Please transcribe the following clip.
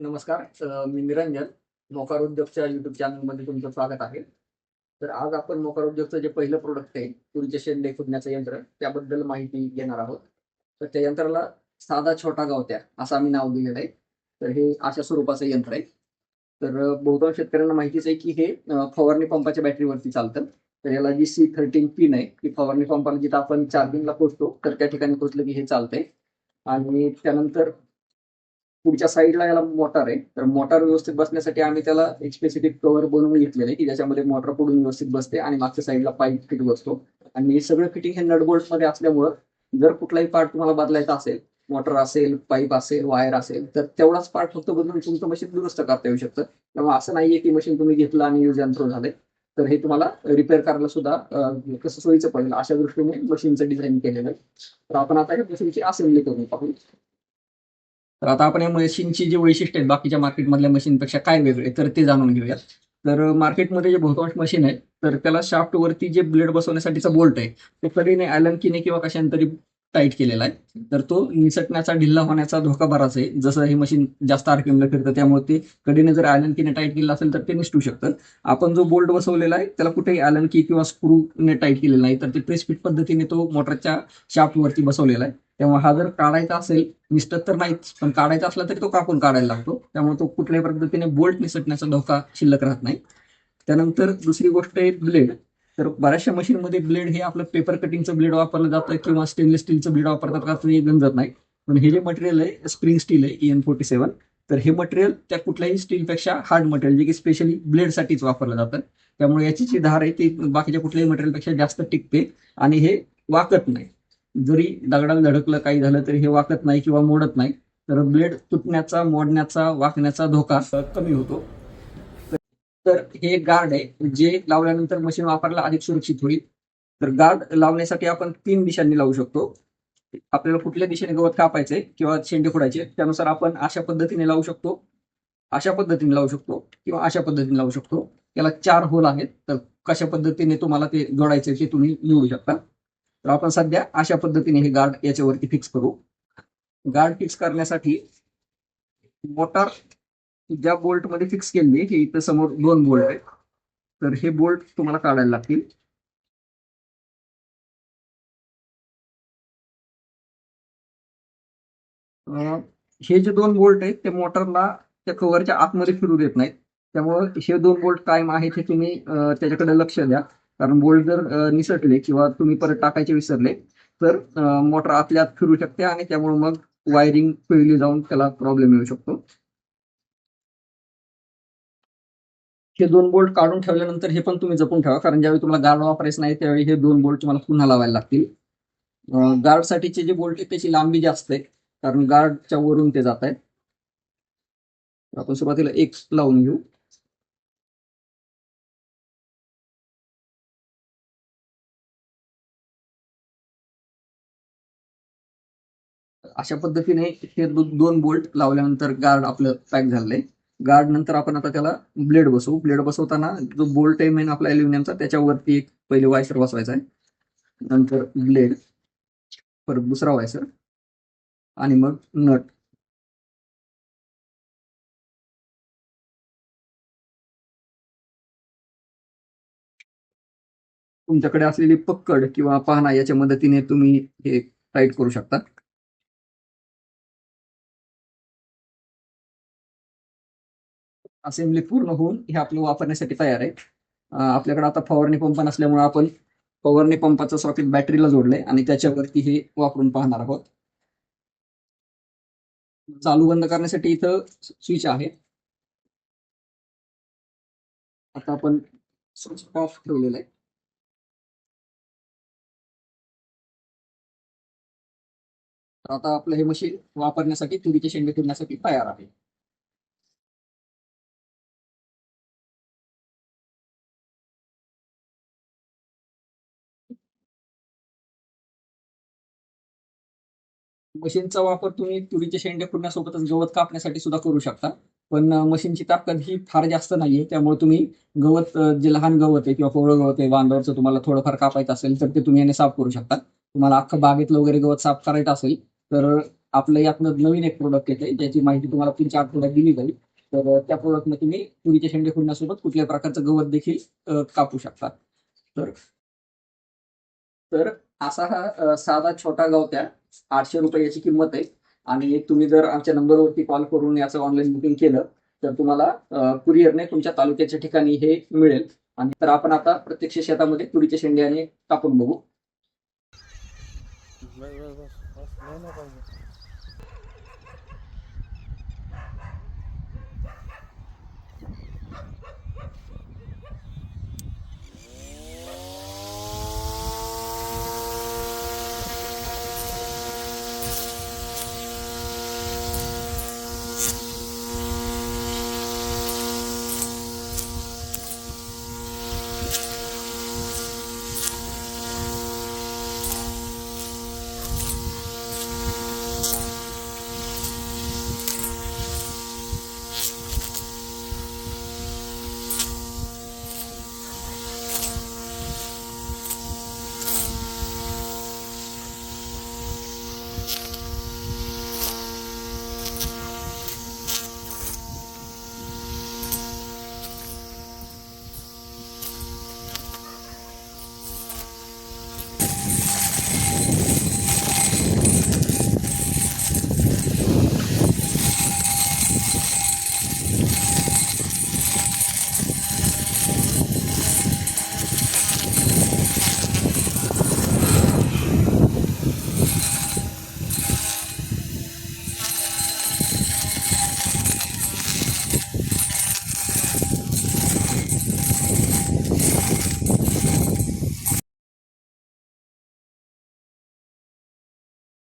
नमस्कार. मी निरंजन मोकार उद्योगच्या युट्यूब चॅनलमध्ये तुमचं स्वागत आहे. तर आज आपण मोकार उद्योगचं जे पहिलं प्रोडक्ट आहे तुरीचे शेंडे खुडण्याचं यंत्र त्याबद्दल माहिती घेणार आहोत. तर त्या यंत्राला साधा छोटा गावत्या असं आम्ही नाव दिलेलं आहे. तर हे अशा स्वरूपाचं यंत्र आहे. तर बहुतांश शेतकऱ्यांना माहितीच आहे की हे फवारणी पंपाच्या बॅटरीवरती चालतं. तर याला जी सी थर्टीन पिन आहे की फवारणी पंपाला जिथं आपण चार्जिंगला पोचतो तर त्या ठिकाणी पोचलं की हे चालतंय. आणि त्यानंतर पुढच्या साईडला याला मोटार आहे. तर मोटार व्यवस्थित बसण्यासाठी आम्ही त्याला एक स्पेसिफिक कव्हर बनवून घेतलेलं आहे की ज्याच्यामध्ये मोटार पुढून व्यवस्थित बसते आणि मागच्या साईडला पाईप फिट बसतो. आणि हे सगळं फिटिंग हे नटबोल्टमध्ये असल्यामुळं जर कुठलाही पार्ट तुम्हाला बदलायचा असेल मोटर असेल पाईप असेल वायर असेल तर तेवढाच पार्ट फक्त बदलून तुमचं मशीन दुरुस्त करता येऊ शकतं. त्यामुळे असं नाहीये की मशीन तुम्ही घेतलं आणि यूज यंत्र झाले तर हे तुम्हाला रिपेअर करायला सुद्धा कसं सोयीचं पडेल अशा दृष्टीने मशीनचं डिझाईन केलेलं आहे. तर आपण आता हे मशीनची असेंब्ली करून पाहू. तर आता आपण या मशीनची जी वैशिष्ट्य आहेत बाकीच्या मार्केटमधल्या मशीनपेक्षा काय वेगळे तर ते जाणून घेऊयात. तर मार्केटमध्ये जे बहुतांश मशीन आहे तर त्याला शाफ्ट वरती जे ब्लेड बसवण्यासाठीचा बोल्ट आहे तो कधीने अॅलन किने किंवा कशाने टाईट केलेला आहे. तर तो निसटण्याचा ढिल्ला होण्याचा धोका बराच आहे. जसं हे मशीन जास्त आरपीएमला फिरतं त्यामुळे ते कधीने जर अॅलन टाईट केलं असेल तर ते निसटू शकतं. आपण जो बोल्ट बसवलेला आहे त्याला कुठेही अॅलन किंवा स्क्रूने टाईट केलेला नाही तर ते प्रेस फिट पद्धतीने तो मोटरच्या शाफ्टवरती बसवलेला आहे. तेव्हा हा जर काढायचा असेल निसटत तर नाहीच पण काढायचा असला तरी तो कापून काढायला लागतो. त्यामुळे तो कुठल्याही पद्धतीने बोल्ट निसटण्याचा धोका शिल्लक राहत नाही. त्यानंतर दुसरी गोष्ट आहे ब्लेड तर बऱ्याचशा मशीनमध्ये ब्लेड हे आपलं पेपर कटिंगचं ब्लेड वापरलं जातं किंवा स्टेनलेस स्टीलचं ब्लेड वापरतात का तुम्ही गंजत नाही. पण हे जे मटेरियल आहे स्प्रिंग स्टील आहे एन फोर्टी सेवन तर हे मटेरियल त्या कुठल्याही स्टीलपेक्षा हार्ड मटेरियल जे की स्पेशली ब्लेडसाठीच वापरलं जातं. त्यामुळे याची जी धार आहे ती बाकीच्या कुठल्याही मटेरियलपेक्षा जास्त टिकते आणि हे वाकत नाही. जरी दगडाला धडकलं काही झालं तरी हे वाकत नाही किंवा मोडत नाही. तर ब्लेड तुटण्याचा मोडण्याचा वाकण्याचा धोका कमी होतो. तर हे गार्ड आहे जे लावल्यानंतर मशीन वापरायला अधिक सुरक्षित होईल. तर गार्ड लावण्यासाठी आपण तीन दिशांनी लावू शकतो. आपल्याला कुठल्या दिशेने गवत कापायचे किंवा शेंडे फोडायचे त्यानुसार आपण अशा पद्धतीने लावू शकतो. अशा पद्धतीने लावू शकतो किंवा अशा पद्धतीने लावू शकतो. याला चार होल आहेत. तर कशा पद्धतीने तुम्हाला ते जोडायचे ते तुम्ही निवडू शकता. तर आपण सध्या अशा पद्धतीने हे गार्ड याच्यावरती फिक्स करू. गार्ड फिक्स करण्यासाठी मोटार ज्या बोल्टमध्ये फिक्स केली हे इथं समोर दोन बोल्ट आहेत तर हे बोल्ट तुम्हाला काढायला लागतील. हे जे दोन बोल्ट आहेत ते मोटरला त्या कव्हरच्या आतमध्ये फिरू देत नाहीत. त्यामुळे हे दोन बोल्ट कायम आहेत हे तुम्ही त्याच्याकडे लक्ष द्या. कारण बोल्ट जर निसटले किंवा तुम्ही परत टाकायचे विसरले तर मोटर आतल्यात आत फिरू शकते आणि त्यामुळे मग वायरिंग पिळली जाऊन त्याला प्रॉब्लेम येऊ शकतो. हे दोन बोल्ट काढून ठेवल्यानंतर हे पण तुम्ही जपून ठेवा कारण ज्यावेळी तुम्हाला गार्ड वापरायचं नाही त्यावेळी हे दोन बोल्ट तुम्हाला पुन्हा लावायला लागतील. गार्डसाठीचे जे बोल्ट आहेत त्याची लांबी जास्त आहे कारण गार्डच्या वरून ते जात आहेत आपण सुरुवातीला एक लावून घेऊ. अशा पद्धतीने हे दोन बोल्ट लावल्यानंतर गार्ड आपलं पॅक झालंय. गार्ड नंतर आपण आता त्याला ब्लेड बसवू. ब्लेड बसवताना जो बोल्ट आहे मेन आपला अल्युमिनियमचा त्याच्यावरती एक पहिले वायसर बसवायचा आहे. नंतर ब्लेड परत दुसरा वायसर आणि मग नट तुमच्याकडे असलेली पक्कड किंवा पाहणा याच्या मदतीने तुम्ही हे टाईट करू शकता. असेंब्ली पूर्ण होऊन हे आपलं वापरण्यासाठी तयार आहे. आपल्याकडे आता फवारणी पंप नसल्यामुळे आपण फवारणी पंपाचं सॉकेट बॅटरीला जोडलंय आणि त्याच्यावरती हे वापरून पाहणार आहोत. चालू बंद करण्यासाठी इथं स्विच आहे. आता आपण स्विच ऑफ ठेवलेलं आहे. तर आता आपलं हे मशीन वापरण्यासाठी तुरीचे शेंडे फिरण्यासाठी तयार आहे. मशीनचा वापर तुम्ही तुरीचे शेंडे फुडण्यासोबतच गवत कापण्यासाठी सुद्धा करू शकता. पण मशीनची ताकद ही फार जास्त नाहीये. त्यामुळे तुम्ही गवत जे लहान गवत आहे किंवा कोवळं गवत आहे बांधावरचं तुम्हाला थोडंफार कापायचं असेल तर ते तुम्ही याने साफ करू शकता. तुम्हाला अख्खं बागेतलं वगैरे गवत साफ करायचं असेल तर आपलं यातनं नवीन एक प्रोडक्ट येते ज्याची माहिती तुम्हाला पुढच्या आठवड्यात दिली जाईल. तर त्या प्रोडक्टने तुम्ही तुरीचे शेंडे फुडण्यासोबत कुठल्या प्रकारचं गवत देखील कापू शकता. तर तर असा हा साधा छोटा गवत्या आठशे रुपये याची किंमत आहे आणि तुम्ही जर आमच्या नंबरवरती कॉल करून याचं ऑनलाईन बुकिंग केलं तर तुम्हाला कुरिअरने तुमच्या तालुक्याच्या ठिकाणी हे मिळेल आणि तर आपण आता प्रत्यक्ष शेतामध्ये तुरीच्या शेंड्याने टाकून बघू